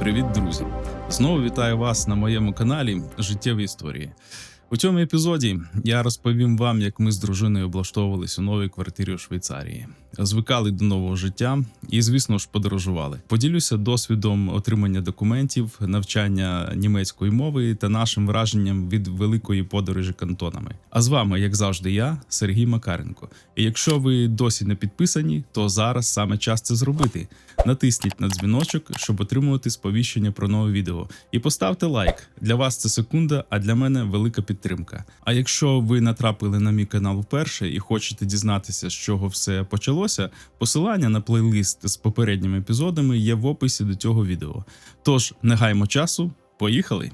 Привіт, друзі! Знову вітаю вас на моєму каналі Життєві історії. У цьому епізоді я розповім вам, як ми з дружиною облаштовувались у новій квартирі у Швейцарії, звикали до нового життя і, звісно ж, подорожували. Поділюся досвідом отримання документів, навчання німецької мови та нашим враженням від великої подорожі кантонами. А з вами, як завжди, я, Сергій Макаренко. І якщо ви досі не підписані, то зараз саме час це зробити. Натисніть на дзвіночок, щоб отримувати сповіщення про нове відео. І поставте лайк. Для вас це секунда, а для мене велика підтримка. А якщо ви натрапили на мій канал вперше і хочете дізнатися, з чого все почалося, посилання на плейлист з попередніми епізодами є в описі до цього відео. Тож не гаймо часу, поїхали!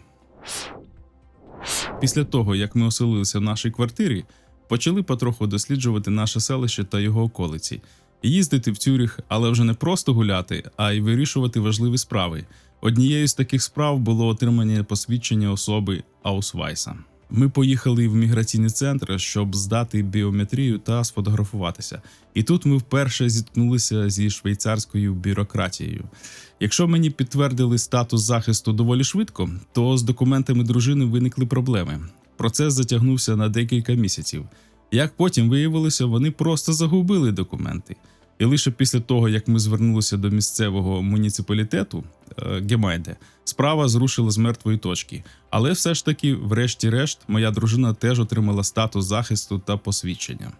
Після того, як ми оселилися в нашій квартирі, почали потроху досліджувати наше селище та його околиці, їздити в Цюріх, але вже не просто гуляти, а й вирішувати важливі справи. Однією з таких справ було отримання посвідчення особи Аусвайса. Ми поїхали в міграційний центр, щоб здати біометрію та сфотографуватися. І тут ми вперше зіткнулися зі швейцарською бюрократією. Якщо мені підтвердили статус захисту доволі швидко, то з документами дружини виникли проблеми. Процес затягнувся на декілька місяців. Як потім виявилося, вони просто загубили документи. І лише після того, як ми звернулися до місцевого муніципалітету е, Гемайде, справа зрушила з мертвої точки. Але все ж таки, врешті-решт, моя дружина теж отримала статус захисту та посвідчення.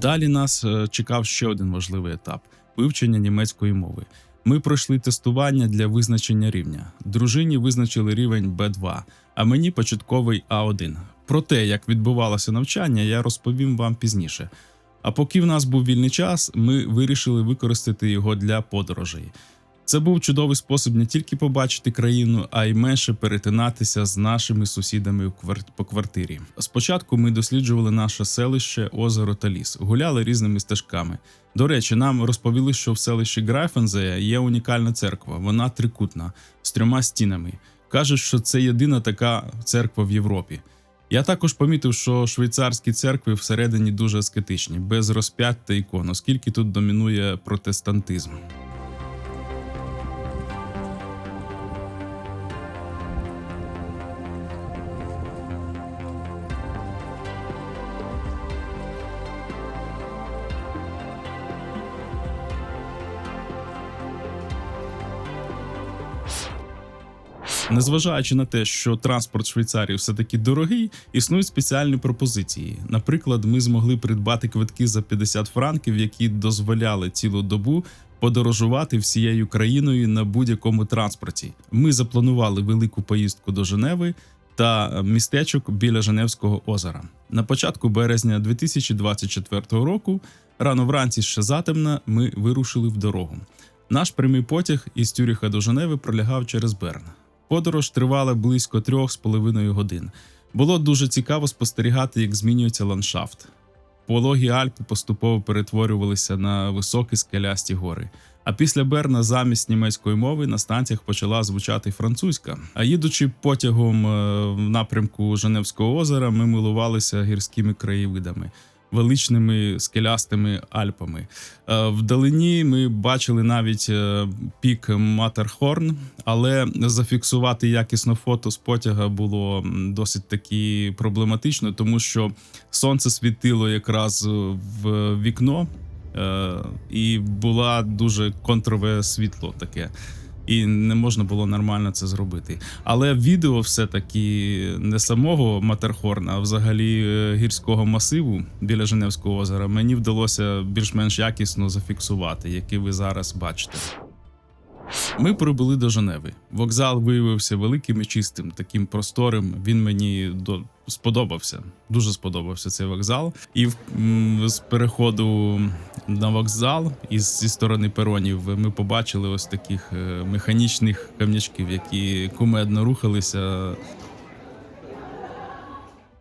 Далі нас е, чекав ще один важливий етап вивчення німецької мови. Ми пройшли тестування для визначення рівня. Дружині визначили рівень B2, а мені початковий А1. Про те, як відбувалося навчання, я розповім вам пізніше. А поки в нас був вільний час, ми вирішили використати його для подорожей. Це був чудовий спосіб не тільки побачити країну, а й менше перетинатися з нашими сусідами по квартирі. Спочатку ми досліджували наше селище, озеро та ліс, гуляли різними стежками. До речі, нам розповіли, що в селищі Грайфензея є унікальна церква. Вона трикутна з трьома стінами. Кажуть, що це єдина така церква в Європі. Я також помітив, що швейцарські церкви всередині дуже аскетичні, без розп'ять та ікон, оскільки тут домінує протестантизм. Незважаючи на те, що транспорт Швейцарії все таки дорогий, існують спеціальні пропозиції. Наприклад, ми змогли придбати квитки за 50 франків, які дозволяли цілу добу подорожувати всією країною на будь-якому транспорті. Ми запланували велику поїздку до Женеви та містечок біля Женевського озера. На початку березня 2024 року, рано вранці ще затемна, ми вирушили в дорогу. Наш прямий потяг із Тюріха до Женеви пролягав через Берн. Подорож тривала близько трьох з половиною годин. Було дуже цікаво спостерігати, як змінюється ландшафт. Пологі Альпи поступово перетворювалися на високі скелясті гори. А після Берна замість німецької мови на станціях почала звучати французька. А їдучи потягом е, в напрямку Женевського озера, ми милувалися гірськими краєвидами, величними скелястими Альпами. Е, Вдалині ми бачили навіть е, пік Матерхорн, але зафіксувати якісно фото з потяга було досить таки проблематично, тому що сонце світило якраз в вікно, е, і була дуже контрове світло таке. І не можна було нормально це зробити. Але відео все-таки не самого Матерхорна, а взагалі е, гірського масиву біля Женевського озера мені вдалося більш-менш якісно зафіксувати, який ви зараз бачите. Ми прибули до Женеви. Вокзал виявився великим і чистим, таким просторим. Він мені до сподобався. Дуже сподобався цей вокзал. І з переходу на вокзал із зі сторони перонів ми побачили ось таких е, механічних кам'ячків, які кумедно рухалися.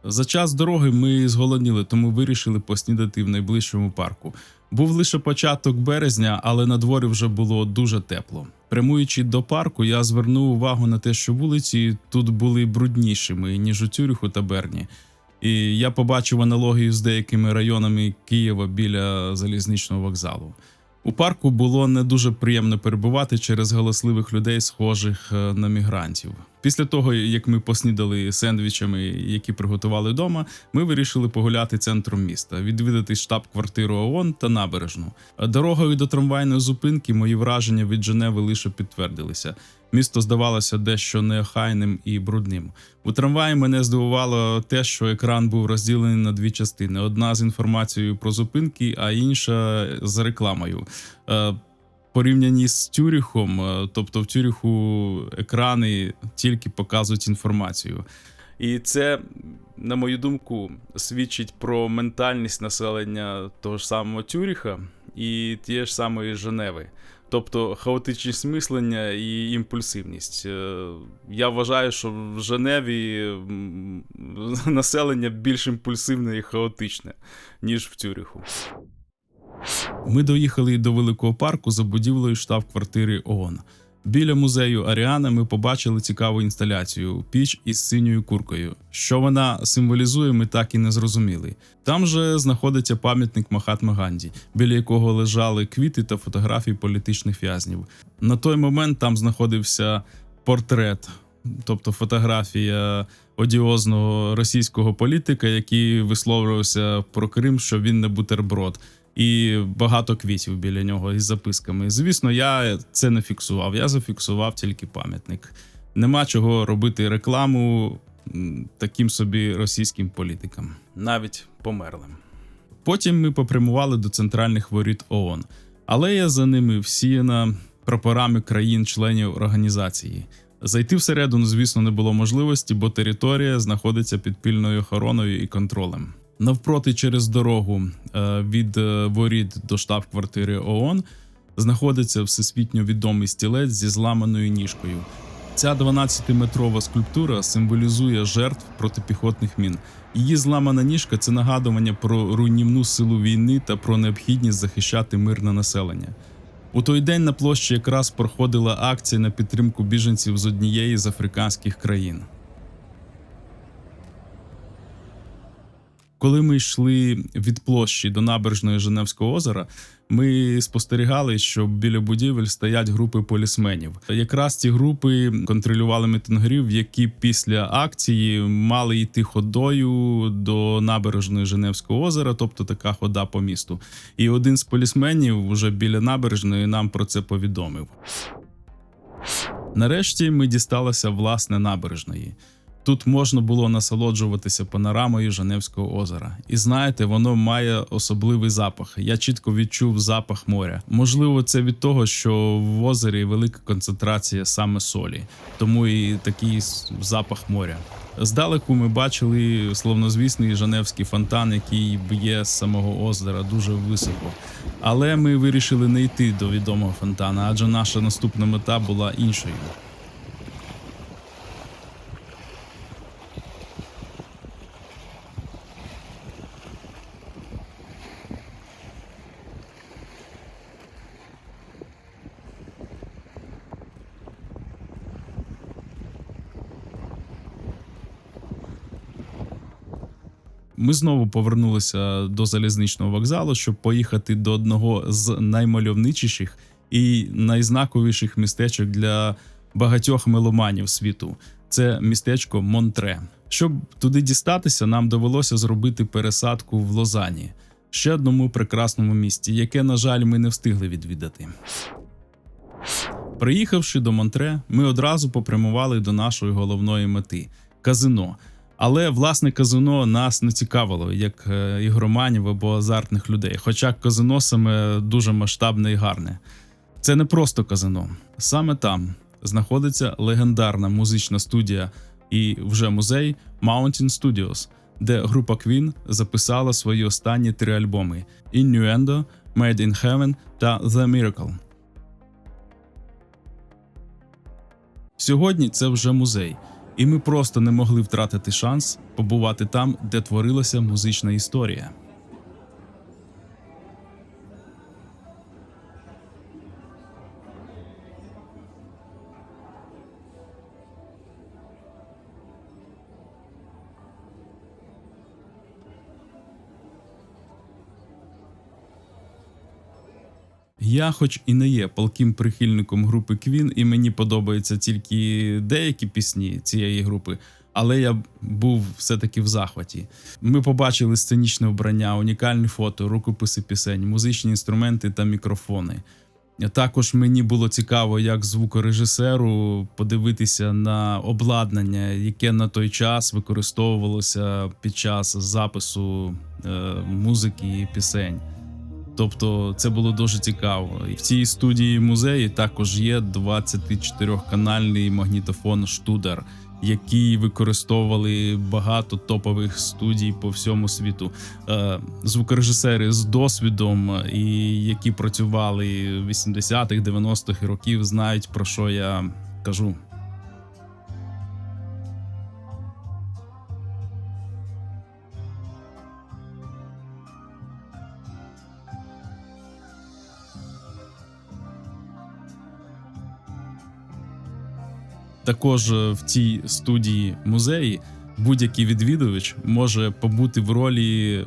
За час дороги ми зголодніли, тому вирішили поснідати в найближчому парку. Був лише початок березня, але на дворі вже було дуже тепло. Прямуючи до парку, я звернув увагу на те, що вулиці тут були бруднішими ніж у Цюріху та Берні. І я побачив аналогію з деякими районами Києва біля залізничного вокзалу. У парку було не дуже приємно перебувати через галасливих людей, схожих е, на мігрантів. Після того, як ми поснідали сендвічами, які приготували вдома, ми вирішили погуляти центром міста, відвідати штаб-квартиру ООН та набережну. Дорогою до трамвайної зупинки мої враження від Женеви лише підтвердилися. Місто здавалося дещо неохайним і брудним. У трамваї мене здивувало те, що екран був розділений на дві частини: одна з інформацією про зупинки, а інша з рекламою. Порівняні з Тюріхом, е, тобто в Тюріху екрани тільки показують інформацію. І це, на мою думку, свідчить про ментальність населення того ж самого Тюріха і тієї ж самої Женеви. Тобто хаотичність мислення і імпульсивність. Е, Я вважаю, що в Женеві населення більш імпульсивне і хаотичне, ніж в Тюріху. Ми доїхали до великого парку за будівлею штаб-квартири ООН. Біля музею Аріана ми побачили цікаву інсталяцію піч із синьою куркою. Що вона символізує, ми так і не зрозуміли. Там же знаходиться пам'ятник Махатма Ганді, біля якого лежали квіти та фотографії політичних в'язнів. На той момент там знаходився портрет, тобто фотографія одіозного російського політика, який висловлювався про Крим, що він не бутерброд і багато квітів біля нього із записками. Звісно, я це не фіксував. Я зафіксував тільки пам'ятник. Нема чого робити рекламу таким собі російським політикам, навіть померлим. Потім ми попрямували до центральних воріт ООН. Алея за ними всіяна прапорами країн-членів організації. Зайти всередину, звісно, не було можливості, бо територія знаходиться під пильною охороною і контролем. Навпроти через дорогу е, від е, воріт до штаб-квартири ООН знаходиться всесвітньо відомий стілець зі зламаною ніжкою. Ця 12-метрова скульптура символізує жертв протипіхотних мін. Її зламана ніжка це нагадування про руйнівну силу війни та про необхідність захищати мирне населення. У той день на площі якраз проходила акція на підтримку біженців з однієї з африканських країн. Коли ми йшли від площі до набережної Женевського озера, ми спостерігали, що біля будівель стоять групи полісменів. Якраз ці групи контролювали мітингарів, які після акції мали йти ходою до набережної Женевського озера, тобто така хода по місту. І один з полісменів вже біля набережної нам про це повідомив. Нарешті ми дісталися власне набережної. Тут можна було насолоджуватися панорамою Женевського озера. І знаєте, воно має особливий запах. Я чітко відчув запах моря. Можливо, це від того, що в озері велика концентрація саме солі, тому і такий запах моря. Здалеку ми бачили словнозвісний Женевський фонтан, який б'є з самого озера дуже високо. Але ми вирішили не йти до відомого фонтана, адже наша наступна мета була іншою. Ми знову повернулися до залізничного вокзалу, щоб поїхати до одного з наймальовничіших і найзнаковіших містечок для багатьох меломанів світу. Це містечко Монтре. Щоб туди дістатися, нам довелося зробити пересадку в Лозані, ще одному прекрасному місті, яке, на жаль, ми не встигли відвідати. Приїхавши до Монтре, ми одразу попрямували до нашої головної мети казино. Але власне казино нас не цікавило як е, ігроманів або азартних людей. Хоча казино саме дуже масштабне і гарне. Це не просто казино. Саме там знаходиться легендарна музична студія і вже музей Mountain Studios, де група Queen записала свої останні три альбоми: Innuendo, Made in Heaven та The Miracle. Сьогодні це вже музей, і ми просто не могли втратити шанс побувати там, де творилася музична історія. Я, хоч і не є палким прихильником групи Queen, і мені подобаються тільки деякі пісні цієї групи, але я був все-таки в захваті. Ми побачили сценічне вбрання, унікальні фото, рукописи пісень, музичні інструменти та мікрофони. Також мені було цікаво, як звукорежисеру подивитися на обладнання, яке на той час використовувалося під час запису е, музики і пісень. Тобто це було дуже цікаво. В цій студії музеї також є 24-канальний магнітофон Штудер, який використовували багато топових студій по всьому світу. Е, Звукорежисери з досвідом і які працювали 80-х, 90-х років, знають про що я кажу. Також е, в цій студії музеї будь-який відвідувач може побути в ролі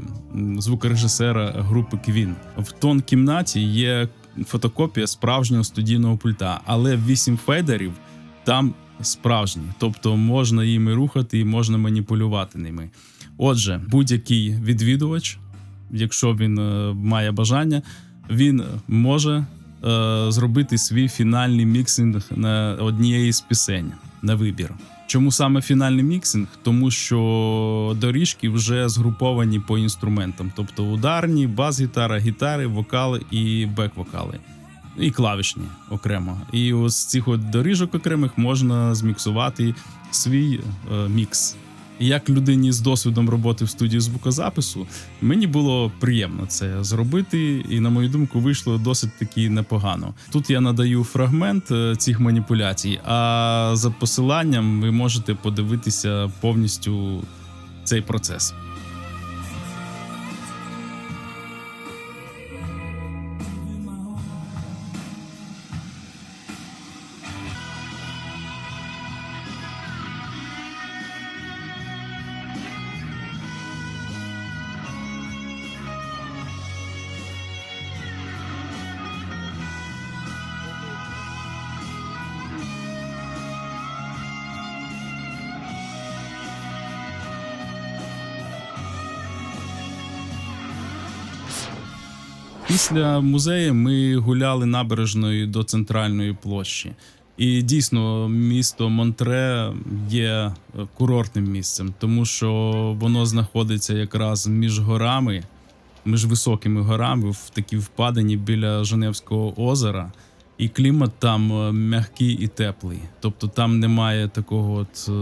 звукорежисера групи Queen. В тон кімнаті є фотокопія справжнього студійного пульта, але вісім фейдерів там справжні, тобто можна їми рухати і можна маніпулювати ними. Отже, будь-який відвідувач, якщо він е, має бажання, він може зробити свій фінальний міксинг на однієї з пісень на вибір. Чому саме фінальний міксинг? Тому що доріжки вже згруповані по інструментам, тобто ударні, бас-гітара, гітари, вокали і бек-вокали. І клавішні окремо. І ось з цих от доріжок окремих можна зміксувати свій е, мікс. Як людині з досвідом роботи в студії звукозапису, мені було приємно це зробити, і на мою думку, вийшло досить таки непогано. Тут я надаю фрагмент е, цих маніпуляцій, а за посиланням ви можете подивитися повністю цей процес. Після музею ми гуляли набережною до центральної площі. І дійсно, місто Монтре є е, курортним місцем, тому що воно знаходиться якраз між горами, між високими горами, в такій впадині біля Женевського озера. І клімат там е, м'який і теплий. Тобто там немає такого от е,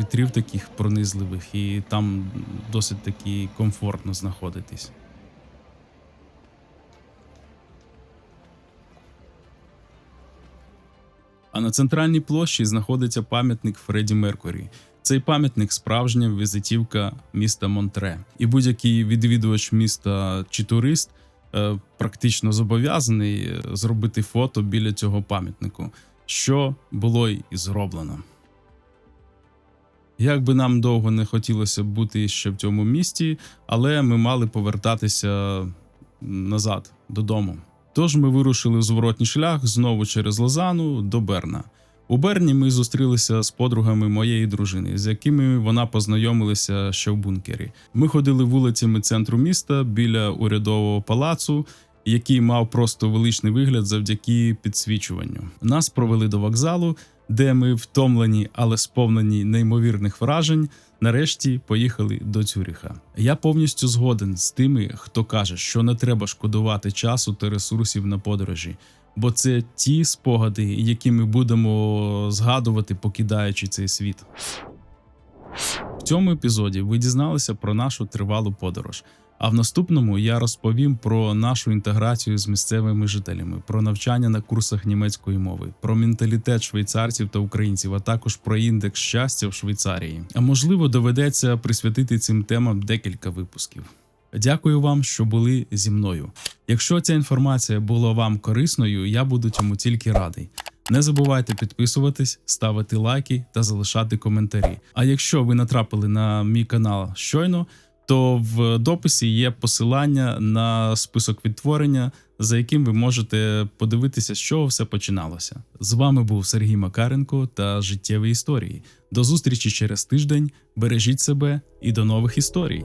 вітрів таких пронизливих, і там досить таки комфортно знаходитись. А на центральній площі знаходиться пам'ятник Фредді Меркурі. Цей пам'ятник справжня візитівка міста Монтре. І будь-який відвідувач міста чи турист е, практично зобов'язаний е, зробити фото біля цього пам'ятнику, що було й зроблено. Як би нам довго не хотілося бути ще в цьому місті, але ми мали повертатися назад додому. Тож ми вирушили в зворотній шлях знову через Лозану до Берна. У Берні ми зустрілися з подругами моєї дружини, з якими вона познайомилася ще в бункері. Ми ходили вулицями центру міста біля урядового палацу, який мав просто величний вигляд завдяки підсвічуванню. Нас провели до вокзалу, де ми втомлені, але сповнені неймовірних вражень. Нарешті поїхали до Цюріха. Я повністю згоден з тими, хто каже, що не треба шкодувати часу та ресурсів на подорожі, бо це ті спогади, які ми будемо згадувати, покидаючи цей світ. В цьому епізоді ви дізналися про нашу тривалу подорож. А в наступному я розповім про нашу інтеграцію з місцевими жителями, про навчання на курсах німецької мови, про менталітет швейцарців та українців, а також про індекс щастя в Швейцарії. А можливо, доведеться присвятити цим темам декілька випусків. Дякую вам, що були зі мною. Якщо ця інформація була вам корисною, я буду цьому тільки радий. Не забувайте підписуватись, ставити лайки та залишати коментарі. А якщо ви натрапили на мій канал щойно, то в дописі є посилання на список відтворення за яким ви можете подивитися, з чого все починалося. З вами був Сергій Макаренко та життєві історії. До зустрічі через тиждень. Бережіть себе і до нових історій.